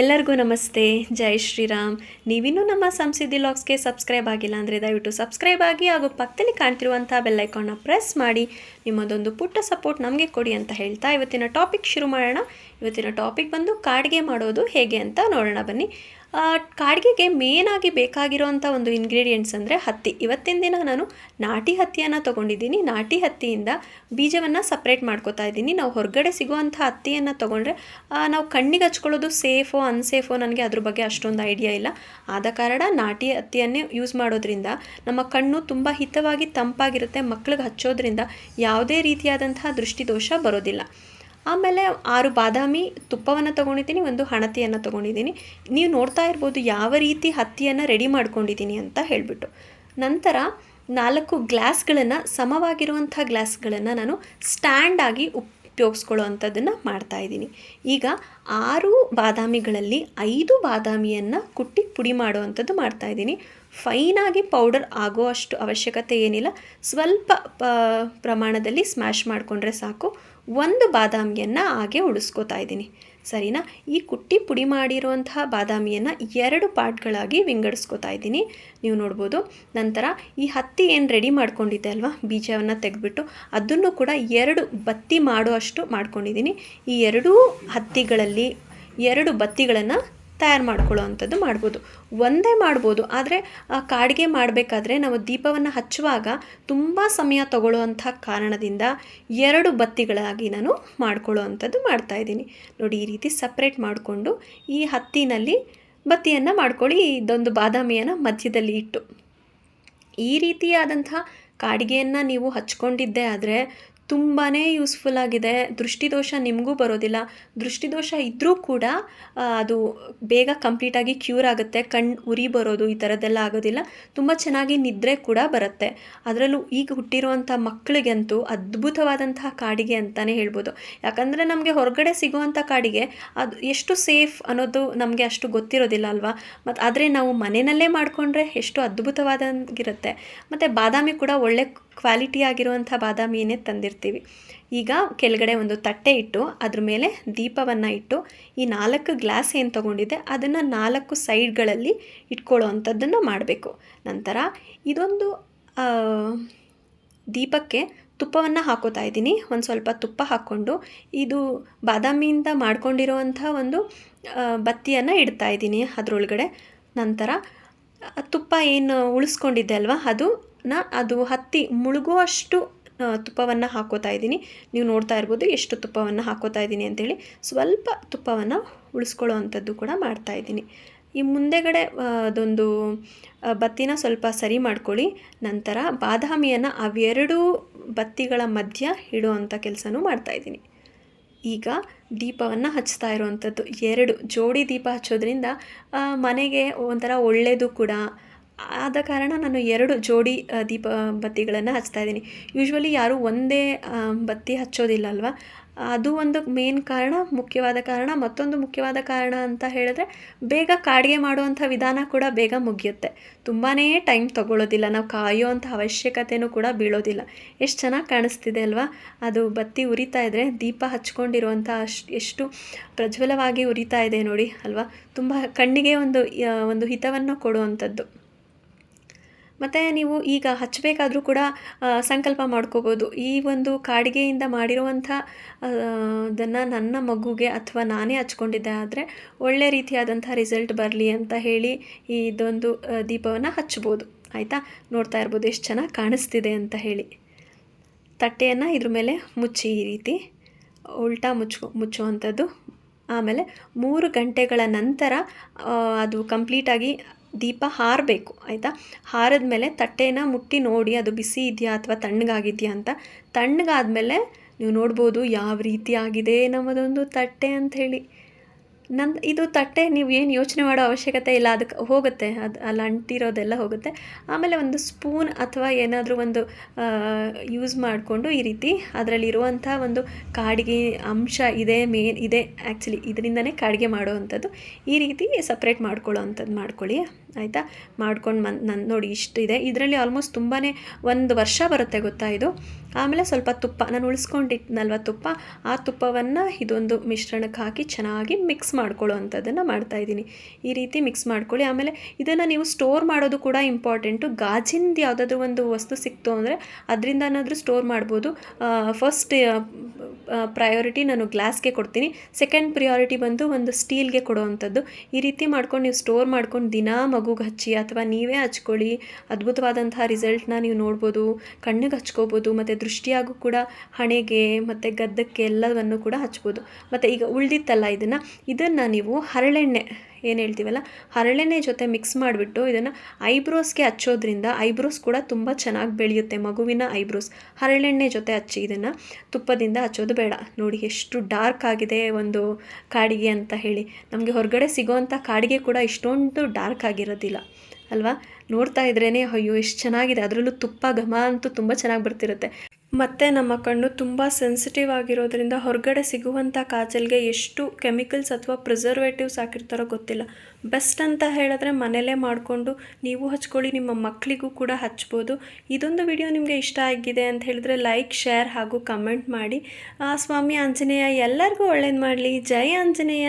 ಎಲ್ಲರಿಗೂ ನಮಸ್ತೆ. ಜೈ ಶ್ರೀರಾಮ್. ನೀವಿನ್ನೂ ನಮ್ಮ ಸಂಸಿದ್ಧಿ ಲಾಕ್ಸ್ಗೆ ಸಬ್ಸ್ಕ್ರೈಬ್ ಆಗಿಲ್ಲ ಅಂದರೆ ದಯವಿಟ್ಟು ಸಬ್ಸ್ಕ್ರೈಬ್ ಆಗಿ ಹಾಗೂ ಪಕ್ಕದಲ್ಲಿ ಕಾಣ್ತಿರುವಂಥ ಬೆಲ್ಲೈಕಾನ್ನ ಪ್ರೆಸ್ ಮಾಡಿ. ನಿಮ್ಮದೊಂದು ಪುಟ್ಟ ಸಪೋರ್ಟ್ ನಮಗೆ ಕೊಡಿ ಅಂತ ಹೇಳ್ತಾ ಇವತ್ತಿನ ಟಾಪಿಕ್ ಶುರು ಮಾಡೋಣ. ಇವತ್ತಿನ ಟಾಪಿಕ್ ಬಂದು ಕಾಡಿಗೆ ಮಾಡೋದು ಹೇಗೆ ಅಂತ ನೋಡೋಣ ಬನ್ನಿ. ಕಾಡಿಗೆಗೆ ಮೇನಾಗಿ ಬೇಕಾಗಿರೋವಂಥ ಒಂದು ಇಂಗ್ರೀಡಿಯೆಂಟ್ಸ್ ಅಂದರೆ ಹತ್ತಿ. ಇವತ್ತಿನ ದಿನ ನಾನು ನಾಟಿ ಹತ್ತಿಯನ್ನು ತೊಗೊಂಡಿದ್ದೀನಿ. ನಾಟಿ ಹತ್ತಿಯಿಂದ ಬೀಜವನ್ನು ಸಪ್ರೇಟ್ ಮಾಡ್ಕೋತಾ ಇದ್ದೀನಿ. ನಾವು ಹೊರಗಡೆ ಸಿಗುವಂಥ ಹತ್ತಿಯನ್ನು ತೊಗೊಂಡ್ರೆ ನಾವು ಕಣ್ಣಿಗೆ ಹಚ್ಕೊಳ್ಳೋದು ಸೇಫೋ, ಅನ್ಸೇಫೋ ನನಗೆ ಅದ್ರ ಬಗ್ಗೆ ಅಷ್ಟೊಂದು ಐಡಿಯಾ ಇಲ್ಲ. ಆದ ಕಾರಣ ನಾಟಿ ಹತ್ತಿಯನ್ನೇ ಯೂಸ್ ಮಾಡೋದ್ರಿಂದ ನಮ್ಮ ಕಣ್ಣು ತುಂಬ ಹಿತವಾಗಿ ತಂಪಾಗಿರುತ್ತೆ. ಮಕ್ಳಿಗೆ ಹಚ್ಚೋದ್ರಿಂದ ಯಾವುದೇ ರೀತಿಯಾದಂತಹ ದೃಷ್ಟಿದೋಷ ಬರೋದಿಲ್ಲ. ಆಮೇಲೆ ಆರು ಬಾದಾಮಿ ತುಪ್ಪವನ್ನು ತೊಗೊಂಡಿದ್ದೀನಿ, ಒಂದು ಹಣತಿಯನ್ನು ತೊಗೊಂಡಿದ್ದೀನಿ. ನೀವು ನೋಡ್ತಾ ಇರ್ಬೋದು ಯಾವ ರೀತಿ ಹತ್ತಿಯನ್ನು ರೆಡಿ ಮಾಡ್ಕೊಂಡಿದ್ದೀನಿ ಅಂತ ಹೇಳಿಬಿಟ್ಟು. ನಂತರ ನಾಲ್ಕು ಗ್ಲಾಸ್ಗಳನ್ನು, ಸಮವಾಗಿರುವಂಥ ಗ್ಲಾಸ್ಗಳನ್ನು ನಾನು ಸ್ಟ್ಯಾಂಡಾಗಿ ಉಪಯೋಗಿಸ್ಕೊಳ್ಳೋ ಅಂಥದ್ದನ್ನು ಮಾಡ್ತಾ ಇದ್ದೀನಿ. ಈಗ ಆರು ಬಾದಾಮಿಗಳಲ್ಲಿ ಐದು ಬಾದಾಮಿಯನ್ನು ಕುಟ್ಟಿ ಪುಡಿ ಮಾಡುವಂಥದ್ದು ಮಾಡ್ತಾ ಇದ್ದೀನಿ. ಫೈನಾಗಿ ಪೌಡರ್ ಆಗೋ ಅಷ್ಟು ಅವಶ್ಯಕತೆ ಏನಿಲ್ಲ. ಸ್ವಲ್ಪ ಪ್ರಮಾಣದಲ್ಲಿ ಸ್ಮ್ಯಾಶ್ ಮಾಡಿಕೊಂಡ್ರೆ ಸಾಕು. ಒಂದು ಬಾದಾಮಿಯನ್ನು ಹಾಗೆ ಉಳಿಸ್ಕೋತಾ ಇದ್ದೀನಿ. ಸರಿನಾ? ಈ ಕುಟ್ಟಿ ಪುಡಿ ಮಾಡಿರುವಂತಹ ಬಾದಾಮಿಯನ್ನು ಎರಡು ಪಾರ್ಟ್ಗಳಾಗಿ ವಿಂಗಡಿಸ್ಕೋತಾ ಇದ್ದೀನಿ. ನೀವು ನೋಡ್ಬೋದು. ನಂತರ ಈ ಹತ್ತಿ ಏನು ರೆಡಿ ಮಾಡ್ಕೊಂಡಿದ್ದೆ ಅಲ್ವಾ? ಬೀಜವನ್ನು ತೆಗೆದ್ಬಿಟ್ಟು ಅದನ್ನು ಕೂಡ ಎರಡು ಬತ್ತಿ ಮಾಡೋ ಅಷ್ಟು ಮಾಡ್ಕೊಂಡಿದ್ದೀನಿ. ಈ ಎರಡೂ ಹತ್ತಿಗಳಲ್ಲಿ ಎರಡು ಬತ್ತಿಗಳನ್ನು ತಯಾರು ಮಾಡ್ಕೊಳ್ಳೋ ಅಂಥದ್ದು ಮಾಡ್ಬೋದು. ಒಂದೇ ಮಾಡ್ಬೋದು, ಆದರೆ ಆ ಕಾಡಿಗೆ ಮಾಡಬೇಕಾದ್ರೆ ನಾವು ದೀಪವನ್ನು ಹಚ್ಚುವಾಗ ತುಂಬ ಸಮಯ ತಗೊಳ್ಳುವಂಥ ಕಾರಣದಿಂದ ಎರಡು ಬತ್ತಿಗಳಾಗಿ ನಾನು ಮಾಡ್ಕೊಳ್ಳೋ ಅಂಥದ್ದು ಮಾಡ್ತಾಯಿದ್ದೀನಿ ನೋಡಿ, ಈ ರೀತಿ ಸಪ್ರೇಟ್ ಮಾಡಿಕೊಂಡು ಈ ಹತ್ತಿನಲ್ಲಿ ಬತ್ತಿಯನ್ನು ಮಾಡ್ಕೊಳ್ಳಿ ಇದೊಂದು ಬಾದಾಮಿಯನ್ನು ಮಧ್ಯದಲ್ಲಿ ಇಟ್ಟು. ಈ ರೀತಿಯಾದಂಥ ಕಾಡಿಗೆಯನ್ನು ನೀವು ಹಚ್ಕೊಂಡಿದ್ದೇ ಆದರೆ ತುಂಬಾ ಯೂಸ್ಫುಲ್ ಆಗಿದೆ. ದೃಷ್ಟಿದೋಷ ನಿಮಗೂ ಬರೋದಿಲ್ಲ. ದೃಷ್ಟಿದೋಷ ಇದ್ದರೂ ಕೂಡ ಅದು ಬೇಗ ಕಂಪ್ಲೀಟಾಗಿ ಕ್ಯೂರ್ ಆಗುತ್ತೆ. ಕಣ್ಣು ಉರಿ ಬರೋದು ಈ ಥರದ್ದೆಲ್ಲ ಆಗೋದಿಲ್ಲ. ತುಂಬ ಚೆನ್ನಾಗಿ ನಿದ್ರೆ ಕೂಡ ಬರುತ್ತೆ. ಅದರಲ್ಲೂ ಈಗ ಹುಟ್ಟಿರುವಂಥ ಮಕ್ಕಳಿಗಂತೂ ಅದ್ಭುತವಾದಂತಹ ಕಾಡಿಗೆ ಅಂತಲೇ ಹೇಳ್ಬೋದು. ಯಾಕಂದರೆ ನಮಗೆ ಹೊರಗಡೆ ಸಿಗುವಂಥ ಕಾಡಿಗೆ ಅದು ಎಷ್ಟು ಸೇಫ್ ಅನ್ನೋದು ನಮಗೆ ಅಷ್ಟು ಗೊತ್ತಿರೋದಿಲ್ಲ ಅಲ್ವಾ? ಮತ್ತು ಆದರೆ ನಾವು ಮನೆಯಲ್ಲೇ ಮಾಡಿಕೊಂಡ್ರೆ ಎಷ್ಟು ಅದ್ಭುತವಾದಂಗಿರುತ್ತೆ. ಮತ್ತು ಬಾದಾಮಿ ಕೂಡ ಒಳ್ಳೆ ಕ್ವಾಲಿಟಿ ಆಗಿರುವಂಥ ಬಾದಾಮಿಯನ್ನೇ ತಂದಿರ್ತೀವಿ ಈಗ ಕೆಳಗಡೆ ಒಂದು ತಟ್ಟೆ ಇಟ್ಟು, ಅದ್ರ ಮೇಲೆ ದೀಪವನ್ನು ಇಟ್ಟು, ಈ ನಾಲ್ಕು ಗ್ಲಾಸ್ ಏನು ತೊಗೊಂಡಿದೆ ಅದನ್ನು ನಾಲ್ಕು ಸೈಡ್ಗಳಲ್ಲಿ ಇಟ್ಕೊಳ್ಳೋ ಅಂಥದ್ದನ್ನು ಮಾಡಬೇಕು. ನಂತರ ಇದೊಂದು ದೀಪಕ್ಕೆ ತುಪ್ಪವನ್ನು ಹಾಕೋತಾ ಇದ್ದೀನಿ. ಒಂದು ಸ್ವಲ್ಪ ತುಪ್ಪ ಹಾಕ್ಕೊಂಡು, ಇದು ಬಾದಾಮಿಯಿಂದ ಮಾಡ್ಕೊಂಡಿರೋವಂಥ ಒಂದು ಬತ್ತಿಯನ್ನು ಇಡ್ತಾ ಇದ್ದೀನಿ ಅದರೊಳಗಡೆ. ನಂತರ ತುಪ್ಪ ಏನು ಉಳಿಸ್ಕೊಂಡಿದ್ದೆ ಅಲ್ವಾ, ಅದು ನಾ, ಅದು ಹತ್ತಿ ಮುಳುಗುವಷ್ಟು ತುಪ್ಪವನ್ನು ಹಾಕೋತಾ ಇದ್ದೀನಿ. ನೀವು ನೋಡ್ತಾ ಇರ್ಬೋದು ಎಷ್ಟು ತುಪ್ಪವನ್ನು ಹಾಕೋತಾ ಇದ್ದೀನಿ ಅಂತೇಳಿ. ಸ್ವಲ್ಪ ತುಪ್ಪವನ್ನು ಉಳಿಸ್ಕೊಳ್ಳೋ ಅಂಥದ್ದು ಕೂಡ ಮಾಡ್ತಾ ಇದ್ದೀನಿ. ಈ ಮುಂದೆಗಡೆ ಅದೊಂದು ಬತ್ತಿನ ಸ್ವಲ್ಪ ಸರಿ ಮಾಡ್ಕೊಳ್ಳಿ. ನಂತರ ಬಾದಾಮಿಯನ್ನು ಅವೆರಡೂ ಬತ್ತಿಗಳ ಮಧ್ಯ ಇಡುವಂಥ ಕೆಲಸನೂ ಮಾಡ್ತಾಯಿದ್ದೀನಿ ಈಗ ದೀಪವನ್ನು ಹಚ್ತಾ ಇರುವಂಥದ್ದು. ಎರಡು ಜೋಡಿ ದೀಪ ಹಚ್ಚೋದ್ರಿಂದ ಮನೆಗೆ ಒಂಥರ ಒಳ್ಳೆಯದು ಕೂಡ. ಆದ ಕಾರಣ ನಾನು ಎರಡು ಜೋಡಿ ದೀಪ ಬತ್ತಿಗಳನ್ನು ಹಚ್ತಾ ಇದ್ದೀನಿ. ಯೂಶ್ವಲಿ ಯಾರೂ ಒಂದೇ ಬತ್ತಿ ಹಚ್ಚೋದಿಲ್ಲ ಅಲ್ವಾ? ಅದು ಒಂದು ಮೇನ್ ಕಾರಣ, ಮುಖ್ಯವಾದ ಕಾರಣ. ಮತ್ತೊಂದು ಮುಖ್ಯವಾದ ಕಾರಣ ಅಂತ ಹೇಳಿದ್ರೆ, ಬೇಗ ಕಾಡಿಗೆ ಮಾಡುವಂಥ ವಿಧಾನ ಕೂಡ ಬೇಗ ಮುಗಿಯುತ್ತೆ. ತುಂಬಾ ಟೈಮ್ ತಗೊಳ್ಳೋದಿಲ್ಲ. ನಾವು ಕಾಯೋವಂಥ ಅವಶ್ಯಕತೆಯೂ ಕೂಡ ಬೀಳೋದಿಲ್ಲ. ಎಷ್ಟು ಚೆನ್ನಾಗಿ ಕಾಣಿಸ್ತಿದೆ ಅಲ್ವಾ? ಅದು ಬತ್ತಿ ಉರಿತಾ ಇದ್ದರೆ ದೀಪ ಹಚ್ಕೊಂಡಿರುವಂಥ ಎಷ್ಟು ಪ್ರಜ್ವಲವಾಗಿ ಉರಿತಾ ಇದೆ ನೋಡಿ ಅಲ್ವಾ? ತುಂಬ ಕಣ್ಣಿಗೆ ಒಂದು ಒಂದು ಹಿತವನ್ನು ಕೊಡುವಂಥದ್ದು. ಮತ್ತು ನೀವು ಈಗ ಹಚ್ಚಬೇಕಾದ್ರೂ ಕೂಡ ಸಂಕಲ್ಪ ಮಾಡ್ಕೋಬೋದು. ಈ ಒಂದು ಕಾಡಿಗೆಯಿಂದ ಮಾಡಿರುವಂಥ ಅದನ್ನು ನನ್ನ ಮಗುಗೆ ಅಥವಾ ನಾನೇ ಹಚ್ಕೊಂಡಿದ್ದೆ ಆದರೆ ಒಳ್ಳೆ ರೀತಿಯಾದಂಥ ರಿಸಲ್ಟ್ ಬರಲಿ ಅಂತ ಹೇಳಿ ಇದೊಂದು ದೀಪವನ್ನು ಹಚ್ಬೋದು. ಆಯಿತಾ? ನೋಡ್ತಾ ಇರ್ಬೋದು ಎಷ್ಟು ಚೆನ್ನಾಗಿ ಕಾಣಿಸ್ತಿದೆ ಅಂತ ಹೇಳಿ. ತಟ್ಟೆಯನ್ನು ಇದ್ರ ಮೇಲೆ ಮುಚ್ಚಿ ಈ ರೀತಿ. ಉಲ್ಟಾ ಮುಚ್ಚು ಮುಚ್ಚುವಂಥದ್ದು. ಆಮೇಲೆ ಮೂರು ಗಂಟೆಗಳ ನಂತರ ಅದು ಕಂಪ್ಲೀಟಾಗಿ ದೀಪ ಹಾರಬೇಕು, ಆಯಿತಾ? ಹಾರಿದ ಮೇಲೆ ತಟ್ಟೆನ ಮುಟ್ಟಿ ನೋಡಿ, ಅದು ಬಿಸಿ ಇದೆಯಾ ಅಥವಾ ತಣ್ಣಗಾಗಿದೆಯಾ ಅಂತ. ತಣ್ಣಗಾದ್ಮೇಲೆ ನೀವು ನೋಡ್ಬೋದು ಯಾವ ರೀತಿ ಆಗಿದೆ ನಮ್ಮದೊಂದು ತಟ್ಟೆ ಅಂಥೇಳಿ. ನನ್ನ ಇದು ತಟ್ಟೆ ನೀವು ಏನು ಯೋಚನೆ ಮಾಡೋ ಅವಶ್ಯಕತೆ ಇಲ್ಲ, ಅದಕ್ಕೆ ಹೋಗುತ್ತೆ. ಅದು, ಅಲ್ಲಿ ಅಂಟಿರೋದೆಲ್ಲ ಹೋಗುತ್ತೆ. ಆಮೇಲೆ ಒಂದು ಸ್ಪೂನ್ ಅಥವಾ ಏನಾದರೂ ಒಂದು ಯೂಸ್ ಮಾಡಿಕೊಂಡು ಈ ರೀತಿ ಅದರಲ್ಲಿರುವಂಥ ಒಂದು ಕಾಡಿಗೆ ಅಂಶ ಇದೆ, ಮೇನ್ ಇದೆ ಆ್ಯಕ್ಚುಲಿ ಇದರಿಂದನೇ ಕಾಡಿಗೆ ಮಾಡುವಂಥದ್ದು. ಈ ರೀತಿ ಸಪ್ರೇಟ್ ಮಾಡ್ಕೊಳ್ಳೋ ಅಂಥದ್ದು ಮಾಡ್ಕೊಳ್ಳಿ ಆಯಿತಾ? ಮಾಡ್ಕೊಂಡು ಮನ್ ನನ್ನ ನೋಡಿ ಇಷ್ಟು ಇದೆ. ಇದರಲ್ಲಿ ಆಲ್ಮೋಸ್ಟ್ ತುಂಬಾ ಒಂದು ವರ್ಷ ಬರುತ್ತೆ ಗೊತ್ತಾ ಇದು? ಆಮೇಲೆ ಸ್ವಲ್ಪ ತುಪ್ಪ, ನಾನು ಉಳಿಸ್ಕೊಂಡಿಟ್ನಲ್ವ ತುಪ್ಪ ಆ ತುಪ್ಪವನ್ನು ಇದೊಂದು ಮಿಶ್ರಣಕ್ಕೆ ಹಾಕಿ ಚೆನ್ನಾಗಿ ಮಿಕ್ಸ್ ಮಾಡ್ಕೊಳ್ಳೋ ಅಂಥದ್ದನ್ನು ಮಾಡ್ತಾಯಿದ್ದೀನಿ ಈ ರೀತಿ ಮಿಕ್ಸ್ ಮಾಡ್ಕೊಳ್ಳಿ. ಆಮೇಲೆ ಇದನ್ನು ನೀವು ಸ್ಟೋರ್ ಮಾಡೋದು ಕೂಡ ಇಂಪಾರ್ಟೆಂಟು ಗಾಜಿಂದು ಯಾವುದಾದ್ರೂ ಒಂದು ವಸ್ತು ಸಿಕ್ತು ಅಂದರೆ ಅದರಿಂದನಾದರೂ ಸ್ಟೋರ್ ಮಾಡ್ಬೋದು. ಫಸ್ಟ್ ಪ್ರಯಾರಿಟಿ ನಾನು ಗ್ಲಾಸ್ಗೆ ಕೊಡ್ತೀನಿ. ಸೆಕೆಂಡ್ ಪ್ರಿಯಾರಿಟಿ ಬಂದು ಒಂದು ಸ್ಟೀಲ್ಗೆ ಕೊಡೋವಂಥದ್ದು. ಈ ರೀತಿ ಮಾಡ್ಕೊಂಡು ನೀವು ಸ್ಟೋರ್ ಮಾಡ್ಕೊಂಡು ದಿನಾ ಮಗುಗೆ ಹಚ್ಚಿ ಅಥವಾ ನೀವೇ ಹಚ್ಕೊಳ್ಳಿ, ಅದ್ಭುತವಾದಂತಹ ರಿಸಲ್ಟ್ನ ನೀವು ನೋಡ್ಬೋದು, ಕಣ್ಣಿಗೆ ಹಚ್ಕೋಬೋದು, ಮತ್ತು ದೃಷ್ಟಿಯಾಗೂ ಕೂಡ ಹಣೆಗೆ ಮತ್ತು ಗದ್ದಕ್ಕೆ ಎಲ್ಲವನ್ನು ಕೂಡ ಹಚ್ಬೋದು. ಮತ್ತು ಈಗ ಉಳ್ದಿತ್ತಲ್ಲ ಇದನ್ನು ಇದನ್ನು ನೀವು ಹರಳೆಣ್ಣೆ ಏನು ಹೇಳ್ತೀವಲ್ಲ? ಹರಳೆಣ್ಣೆ ಜೊತೆ ಮಿಕ್ಸ್ ಮಾಡಿಬಿಟ್ಟು ಇದನ್ನು ಐಬ್ರೋಸ್ಗೆ ಹಚ್ಚೋದ್ರಿಂದ ಐಬ್ರೋಸ್ ಕೂಡ ತುಂಬ ಚೆನ್ನಾಗಿ ಬೆಳೆಯುತ್ತೆ, ಮಗುವಿನ ಐಬ್ರೋಸ್ ಹರಳೆಣ್ಣೆ ಜೊತೆ ಹಚ್ಚಿ ಇದನ್ನು ತುಪ್ಪದಿಂದ ಹಚ್ಚೋದು ಬೇಡ. ನೋಡಿ ಎಷ್ಟು ಡಾರ್ಕ್ ಆಗಿದೆ ಒಂದು ಕಾಡಿಗೆ ಅಂತ ಹೇಳಿ. ನಮಗೆ ಹೊರಗಡೆ ಸಿಗೋವಂಥ ಕಾಡಿಗೆ ಕೂಡ ಇಷ್ಟೊಂದು ಡಾರ್ಕ್ ಆಗಿರೋದಿಲ್ಲ. ಅಲ್ವಾ? ನೋಡ್ತಾ ಇದ್ರೇ ಅಯ್ಯೋ, ಎಷ್ಟು ಚೆನ್ನಾಗಿದೆ. ಅದರಲ್ಲೂ ತುಪ್ಪ ಘಮ ಅಂತೂ ತುಂಬ ಚೆನ್ನಾಗಿ ಬರ್ತಿರುತ್ತೆ. ಮತ್ತು ನಮ್ಮ ಕಣ್ಣು ತುಂಬ ಸೆನ್ಸಿಟಿವ್ ಆಗಿರೋದ್ರಿಂದ ಹೊರಗಡೆ ಸಿಗುವಂಥ ಕಾಜಲ್ಗೆ ಎಷ್ಟು ಕೆಮಿಕಲ್ಸ್ ಅಥವಾ ಪ್ರಿಸರ್ವೇಟಿವ್ಸ್ ಹಾಕಿರ್ತಾರೋ ಗೊತ್ತಿಲ್ಲ. ಬೆಸ್ಟ್ ಅಂತ ಹೇಳಿದ್ರೆ ಮನೇಲೇ ಮಾಡಿಕೊಂಡು ನೀವು ಹಚ್ಕೊಳ್ಳಿ, ನಿಮ್ಮ ಮಕ್ಕಳಿಗೂ ಕೂಡ ಹಚ್ಬೋದು. ಇದೊಂದು ವಿಡಿಯೋ ನಿಮಗೆ ಇಷ್ಟ ಆಗಿದೆ ಅಂತ ಹೇಳಿದ್ರೆ ಲೈಕ್ ಶೇರ್ ಹಾಗೂ ಕಮೆಂಟ್ ಮಾಡಿ. ಸ್ವಾಮಿ ಆಂಜನೇಯ, ಎಲ್ಲರಿಗೂ ಒಳ್ಳೇದು ಮಾಡಲಿ. ಜೈ ಆಂಜನೇಯ!